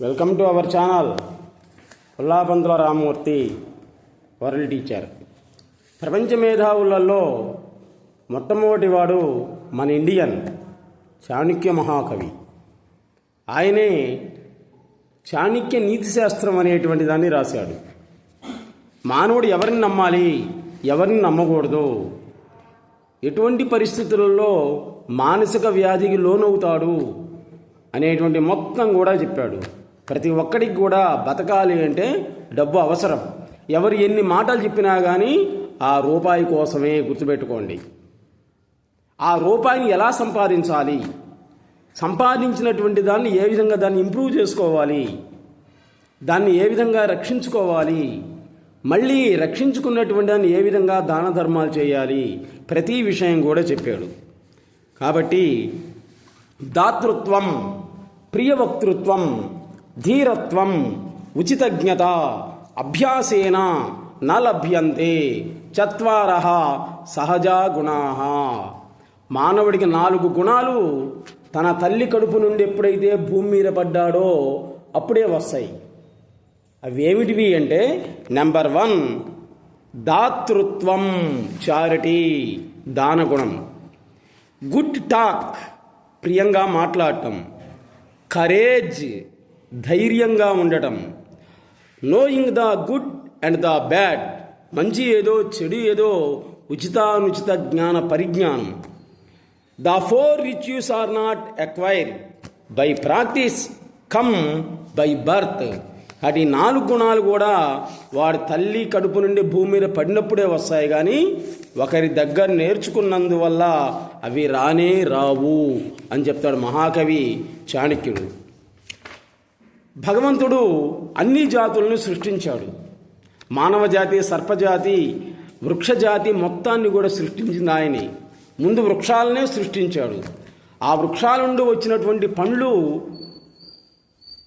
Welcome to our channel Ullapantula Ramamurthy world teacher ప్రపంచ మేధావులలో మొట్టమొదటి వాడు మన ఇండియన్ చాణక్య మహాకవి. ఆయనే చాణక్య నీతి శాస్త్రం అనేటువంటి దాన్ని రాశాడు. మానవుడు ఎవరిని నమ్మాలి ఎవరిని నమ్మకూడదు? ఎటువంటి పరిస్థితులలో మానసిక వ్యాధికి లోనవుతాడు అనేటువంటి మొత్తం కూడా చెప్పాడు. ప్రతి ఒక్కడికి కూడా బతకాలి అంటే డబ్బు అవసరం. ఎవరు ఎన్ని మాటలు చెప్పినా కానీ ఆ రూపాయి కోసమే గుర్తుపెట్టుకోండి. ఆ రూపాయిని ఎలా సంపాదించాలి? సంపాదించినటువంటి దాన్ని ఏ విధంగా దాన్ని ఇంప్రూవ్ చేసుకోవాలి? దాన్ని ఏ విధంగా రక్షించుకోవాలి? మళ్ళీ రక్షించుకున్నటువంటి దాన్ని ఏ విధంగా దాన ధర్మాలు చేయాలి? ప్రతి విషయం కూడా చెప్పాడు. కాబట్టి దాతృత్వం ప్రియవక్తృత్వం ధీరత్వం ఉచితజ్ఞత అభ్యాసేన న లభ్యంతే చత్వార సహజా గుణా. మానవుడికి నాలుగు గుణాలు తన తల్లి కడుపు నుండి ఎప్పుడైతే భూమి మీద పడ్డాడో అప్పుడే వస్తాయి. అవి ఏమిటివి అంటే నెంబర్ వన్ దాతృత్వం చారిటీ దానగుణం. గుడ్ టాక్ ప్రియంగా మాట్లాడటం. కరేజ్ ధైర్యంగా ఉండటం. Knowing the good and the bad మంచి ఏదో చెడు ఏదో ఉచితానుచిత జ్ఞాన పరిజ్ఞానం. The four virtues are not acquire by practice come by birth అటు నాలుగు గుణాలు కూడా వాడి తల్లి కడుపు నుండి భూమి మీద పడినప్పుడే వస్తాయి. కానీ ఒకరి దగ్గర నేర్చుకున్నందువల్ల అవి రానే రావు అని చెప్తాడు మహాకవి చాణక్యుడు. భగవంతుడు అన్ని జాతులను సృష్టించాడు. మానవ జాతి సర్పజాతి వృక్షజాతి మొత్తాన్ని కూడా సృష్టించింది ఆయనే. ముందు వృక్షాలనే సృష్టించాడు. ఆ వృక్షాల నుండి వచ్చినటువంటి పండ్లు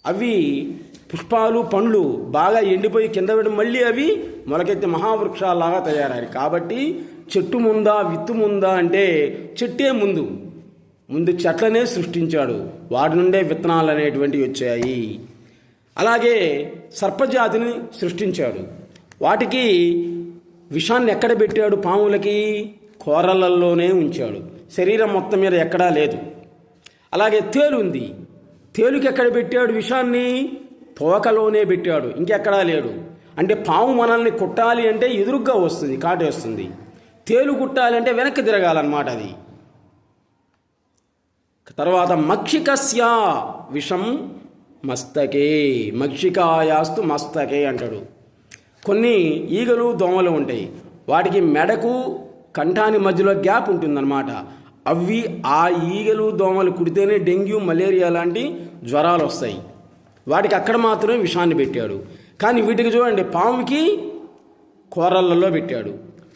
అవి పుష్పాలు పండ్లు బాగా ఎండిపోయి కింద పడి మళ్ళీ అవి మొలకెత్తి మహావృక్షాలాగా తయారయ్యాయి. కాబట్టి చెట్టు ముందా విత్తు ముందా అంటే చెట్టే ముందు. ముందు చెట్లనే సృష్టించాడు. వాటి నుండే విత్తనాలు అనేటువంటివి వచ్చాయి. అలాగే సర్పజాతిని సృష్టించాడు. వాటికి విషాన్ని ఎక్కడ పెట్టాడు? పాములకి కూరలల్లోనే ఉంచాడు. శరీరం మొత్తం మీద ఎక్కడా లేదు. అలాగే తేలు ఉంది. తేలుకి ఎక్కడ పెట్టాడు విషాన్ని? తోకలోనే పెట్టాడు. ఇంకెక్కడా లేడు. అంటే పాము మనల్ని కుట్టాలి అంటే ఎదురుగ్గా వస్తుంది కాటేస్తుంది తేలు కుట్టాలి అంటే వెనక్కి తిరగాలన్నమాట అది. తర్వాత మక్షికస్య విషం మస్తకే మక్షికాయాస్తు మస్తకే అంటాడు. కొన్ని ఈగలు దోమలు ఉంటాయి. వాటికి మెడకు కంఠాని మధ్యలో గ్యాప్ ఉంటుందన్నమాట. అవి ఆ ఈగలు దోమలు కుడితేనే డెంగ్యూ మలేరియా లాంటి జ్వరాలు వస్తాయి. వాటికి అక్కడ మాత్రమే విషాన్ని పెట్టాడు. కానీ వీటికి చూడండి పాముకి కూరలలో పెట్టాడు.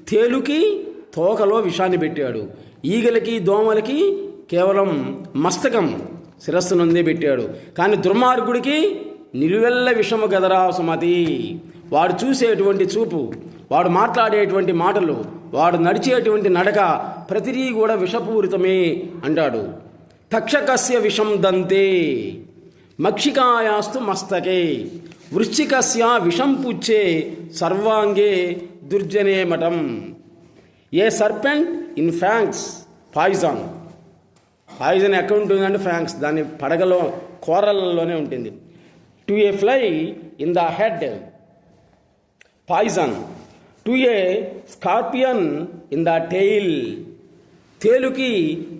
తేలుకి తోకలో విషాన్ని పెట్టాడు. ఈగలకి దోమలకి కేవలం మస్తకం. శిరస్సు నుండి పెట్టాడు. కానీ దుర్మార్గుడికి నిలువెల్ల విషము గదరా సుమతి. వాడు చూసేటువంటి చూపు వాడు మాట్లాడేటువంటి మాటలు వాడు నడిచేటువంటి నడక ప్రతిదీ కూడా విషపూరితమే అంటాడు. తక్షకస్య విషం దంతే. మక్షికాయాస్తు మస్తకే. వృశ్చికస్య విషం పుచ్చే సర్వాంగే దుర్జనే మఠం a serpent? In fangs poison. Poison ఎక్కడ ఉంటుందంటే ఫ్రాంక్స్ దాని పడగలో కూరలలోనే ఉంటుంది. To a fly in the head. Poison. To a scorpion in the tail. తేలుకి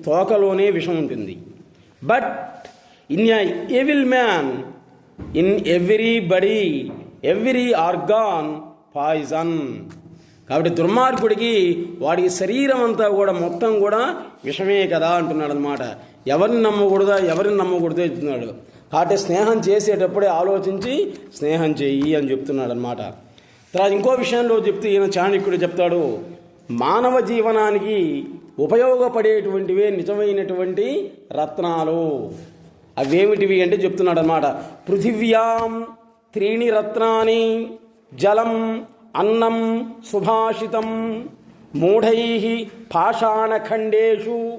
తోకలోనే విషం ఉంటుంది. But in evil man in every body every organ poison. కాబట్టి దుర్మార్గుడికి వాడి శరీరం అంతా కూడా మొత్తం కూడా విషమే కదా అంటున్నాడు అనమాట ఎవరిని నమ్మకూడదా ఎవరిని నమ్మకూడదో చెప్తున్నాడు. కాబట్టి స్నేహం చేసేటప్పుడే ఆలోచించి స్నేహం చెయ్యి అని చెప్తున్నాడు అనమాట తర్వాత ఇంకో విషయంలో చెప్తే ఈయన చాణక్యుడు చెప్తాడు మానవ జీవనానికి ఉపయోగపడేటువంటివే నిజమైనటువంటి రత్నాలు. అవేమిటివి అంటే చెప్తున్నాడు అనమాట పృథివ్యాం త్రీణి రత్నాని జలం అన్నం సుభాషితం మూఢై పాషాణఖండేషు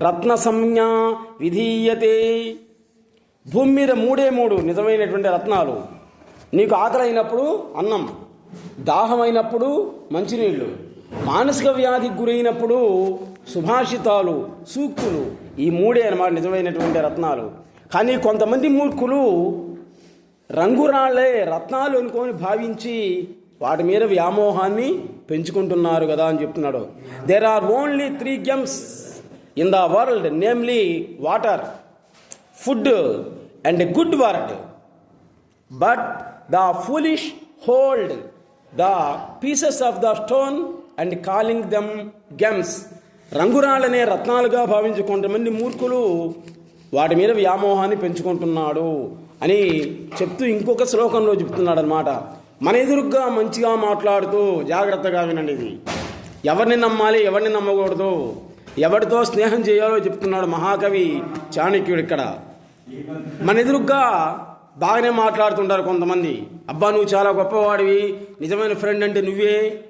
రత్న సంజ్ఞ విధీయతే. భూమి మీద మూడే మూడు నిజమైనటువంటి రత్నాలు. నీకు ఆకలి అయినప్పుడు అన్నం దాహమైనప్పుడు మంచినీళ్ళు మానసిక వ్యాధికి గురైనప్పుడు సుభాషితాలు సూక్తులు ఈ మూడే అన్నమాట నిజమైనటువంటి రత్నాలు. కానీ కొంతమంది మూర్ఖులు రంగురాళ్ళే రత్నాలు అనుకొని భావించి వాటి మీద వ్యామోహాన్ని పెంచుకుంటున్నారు కదా అని చెప్తున్నాడు. There are only three gems in the world namely water food and good word but the foolish hold the pieces of the stone and calling them gems రంగురాళ్ళనే రత్నాలుగా భావించి కొంతమంది మూర్ఖులు వాటి మీద వ్యామోహాన్ని పెంచుకుంటున్నాడు అని చెప్తూ ఇంకొక శ్లోకంలో చెప్తున్నాడు అనమాట మన ఎదురుగ్గా మంచిగా మాట్లాడుతూ జాగ్రత్తగా వినండి ఇది. ఎవరిని నమ్మాలి ఎవరిని నమ్మకూడదు ఎవరితో స్నేహం చేయాలో చెప్తున్నాడు మహాకవి చాణక్యుడు ఇక్కడ. మన ఎదురుగ్గా బాగానే మాట్లాడుతుంటారు కొంతమంది. అబ్బా నువ్వు చాలా గొప్పవాడివి నిజమైన ఫ్రెండ్ అంటే నువ్వే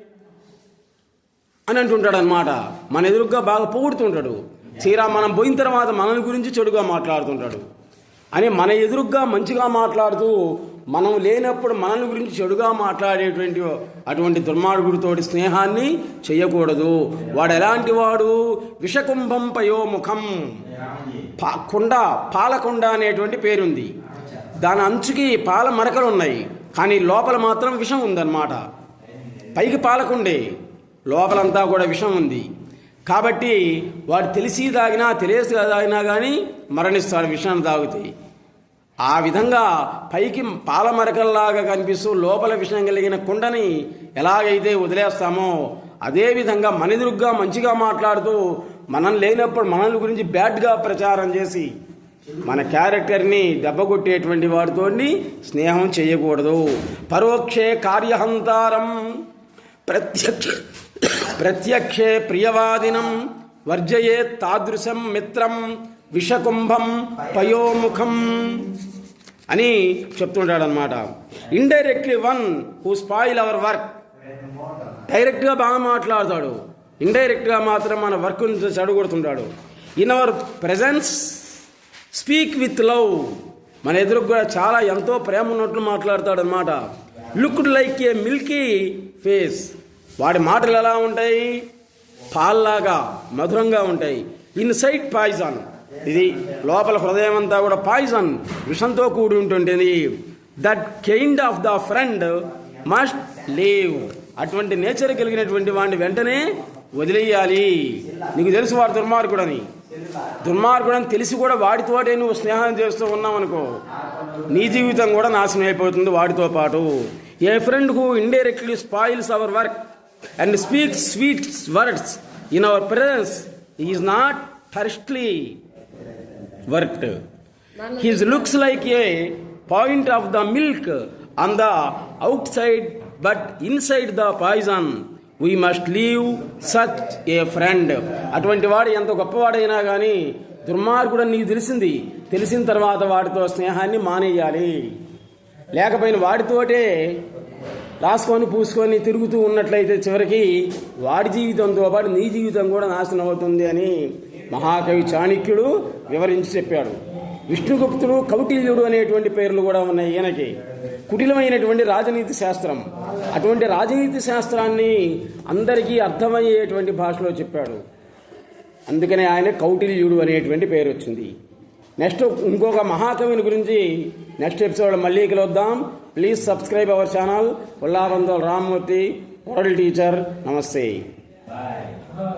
అని అంటుంటాడు అనమాట మన ఎదురుగ్గా బాగా పొగుడుతుంటాడు. తీరా మనం పోయిన తర్వాత మనల్ని గురించి చెడుగా మాట్లాడుతుంటాడు. అని మన ఎదురుగ్గా మంచిగా మాట్లాడుతూ మనం లేనప్పుడు మనల్ని గురించి చెడుగా మాట్లాడేటువంటి అటువంటి దుర్మార్గుడితోటి స్నేహాన్ని చేయకూడదు. వాడు ఎలాంటి వాడు? విషకుంభం పయోముఖం. పా కుండ పాలకుండ అనేటువంటి పేరుంది. దాని అంచుకి పాల మరకలు ఉన్నాయి. కానీ లోపల మాత్రం విషం ఉందన్నమాట. పైకి పాలకుండే. లోపలంతా కూడా విషం ఉంది. కాబట్టి వాడు తెలిసి తాగినా తెలియసి తాగినా కానీ మరణిస్తాడు విషాన్ని తాగుతాయి ఆ విధంగా పైకి పాలమరకల్లాగా కనిపిస్తూ లోపల విషయం కలిగిన కుండని ఎలాగైతే వదిలేస్తామో అదేవిధంగా మనిదురుగ్గా మంచిగా మాట్లాడుతూ మనం లేనప్పుడు మనల్ని గురించి బ్యాడ్గా ప్రచారం చేసి మన క్యారెక్టర్ని దెబ్బగొట్టేటువంటి వాడితో స్నేహం చేయకూడదు. పరోక్షే కార్యహంతారం ప్రత్యక్ష ప్రత్యక్షే ప్రియవాదినం వర్జయే తాదృశం మిత్రం విషకుంభం పయోముఖం. అని చెప్తుంటాడు అనమాట indirectly one who spoil our work డైరెక్ట్గా బాగా మాట్లాడతాడు. ఇండైరెక్ట్గా మాత్రం మన work చెడగొడుతుంటాడు. In our presence speak with love మన ఎదురు కూడా చాలా ఎంతో ప్రేమ ఉన్నట్లు మాట్లాడతాడు అనమాట looked like a milky face వాడి మాటలు ఎలా ఉంటాయి? పాల్లాగా మధురంగా ఉంటాయి. ఇన్సైడ్ పాయిజన్ ఇది లోపల హృదయం అంతా కూడా పాయిజన్ విషంతో కూడి ఉంటుంటుంది. That kind of the friend must leave అటువంటి నేచర్ కలిగినటువంటి వాడిని వెంటనే వదిలేయాలి. నీకు తెలుసు వాడు దుర్మార్గుడని. దుర్మార్గుడని తెలిసి కూడా వాడితోటే నువ్వు స్నేహం చేస్తూ ఉన్నావు అనుకో నీ జీవితం కూడా నాశనం అయిపోతుంది వాడితో పాటు. A friend who indirectly spoils our work and speak sweet words in our presence is not thirstily worked his looks like a point of the milk on the outside but inside the poison we must leave such a friend అటువంటి వాడు ఎంత గొప్పవాడైనా కానీ దుర్మార్గుడు నీకు తెలిసింది. తెలిసిన తర్వాత వాడితో స్నేహాన్ని మానేయాలి. లేకపోయిన వాడితోటే రాసుకొని పూసుకొని తిరుగుతూ ఉన్నట్లయితే చివరికి వాడి జీవితంతో పాటు నీ జీవితం కూడా నాశనం అవుతుంది అని మహాకవి చాణక్యుడు వివరించి చెప్పాడు. విష్ణుగుప్తుడు కౌటిల్యుడు అనేటువంటి పేర్లు కూడా ఉన్నాయి ఈయనకి. కుటిలమైనటువంటి రాజనీతి శాస్త్రం. అటువంటి రాజనీతి శాస్త్రాన్ని అందరికీ అర్థమయ్యేటువంటి భాషలో చెప్పాడు. అందుకనే ఆయన కౌటిల్యుడు అనేటువంటి పేరు వచ్చింది. నెక్స్ట్ ఇంకొక మహాకవిని గురించి నెక్స్ట్ ఎపిసోడ్ మళ్ళీ కలుద్దాం. Please subscribe our channel. Ullapantula Rammurthy world teacher. నమస్తే.